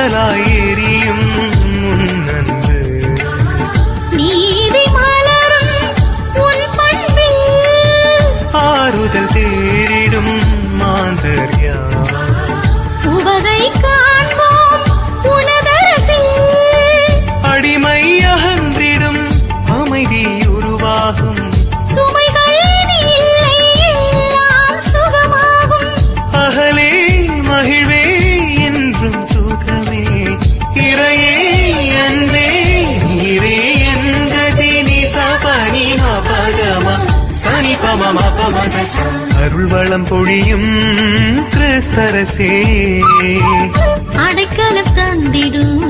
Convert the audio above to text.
வாசலாய் எரியும் முன்னன்பு. நீதி மலரும் உன் பண்பில் ஆறுதல் தேடிடும் மாந்தர்யா. உவகை காண்போம் அடிமை அகன்றிடும் அமைதி உருவாகும் அருள் வளம் பொழியும் கிறிஸ்தரசே. அடைக்கலம் தந்திடும்